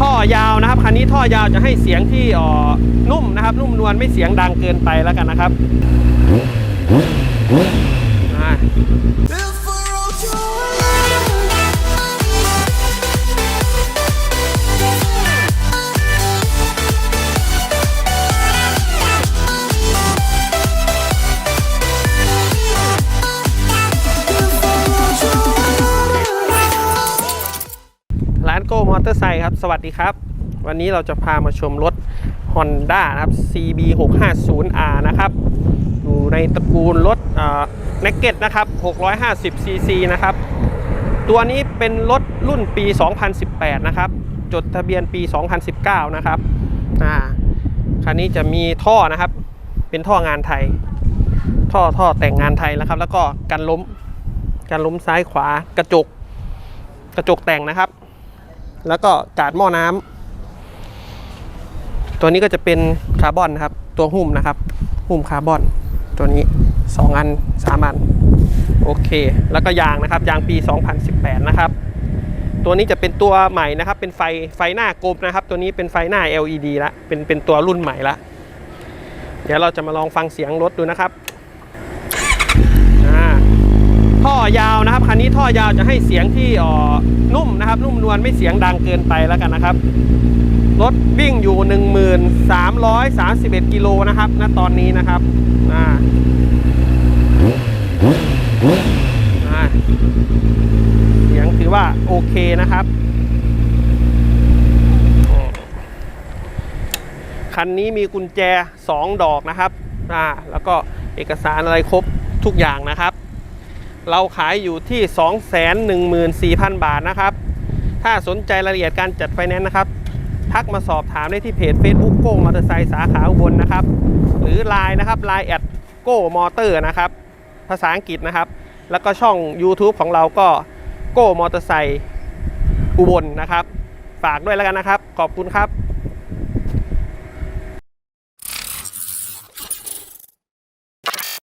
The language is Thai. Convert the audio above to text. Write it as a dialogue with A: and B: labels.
A: ท่อยาวนะครับคันนี้ท่อยาวจะให้เสียงที่อ่อนุ่มนะครับ นุ่มนวลไม่เสียงดังเกินไปแล้วกันนะครับ เตอร์ไซค์ครับ สวัสดีครับ วันนี้เราจะพามาชมรถ Honda นะครับ CB 6 5 0 R นะครับ อยู่ในตระกูลรถเนกเก็ตนะครับ 650 cc นะครับ ตัวนี้เป็นรถรุ่นปี 2018 นะครับ จดทะเบียนปี 2019 นะครับ อ่า คันนี้จะมีท่อนะครับ เป็นท่องานไทย ท่อท่อแต่งงานไทยนะครับ แล้วก็กันล้ม กันล้มซ้ายขวา กระจก กระจกแต่งนะครับ แล้วก็กาดหม้อน้ำตัวนี้ก็จะเป็นคาร์บอนนะครับ ตัวหุ้มนะครับ หุ้มคาร์บอนตัวนี้ 2 อัน 3 อัน โอเค แล้วก็ยางนะครับ ยางปี 2018 นะครับ ตัวนี้จะเป็นตัวใหม่นะครับ เป็นไฟไฟหน้ากลมนะครับ ตัวนี้เป็นไฟหน้า LED ละเป็นเป็นตัวรุ่นใหม่ละเดี๋ยวเราจะมาลองฟังเสียงรถดูนะครับอ่า ท่ อยาวนะครับคันนี้ท่อยาวจะให้เสียงที่อ่อนุ่มนะครับ นุ่มนวลไม่เสียงดังเกินไปแล้วกันนะครับรถวิ่งอยู่ 1331 กิโลนะครับณตอนนี้นะครับอ่าเสียงถือว่าโอเคนะครับคันนี้มีกุญแจ 2 ดอกนะครับอ่าแล้วก็เอกสารอะไรครบทุกอย่างนะครับ เราขายอยู่ที่ 214,000 บาทนะครับ ถ้าสนใจรายละเอียดการจัดไฟแนนซ์นะครับ ทักมาสอบถามได้ที่เพจ Facebook โก้มอเตอร์ไซค์สาขาอุบลนะครับ หรือ Line นะครับ Line แอดโก้มอเตอร์นะครับ ภาษาอังกฤษนะครับ แล้วก็ช่อง YouTube ของเราก็โก้มอเตอร์ไซค์อุบลนะครับ ฝากด้วยแล้วกันนะครับ ขอบคุณครับ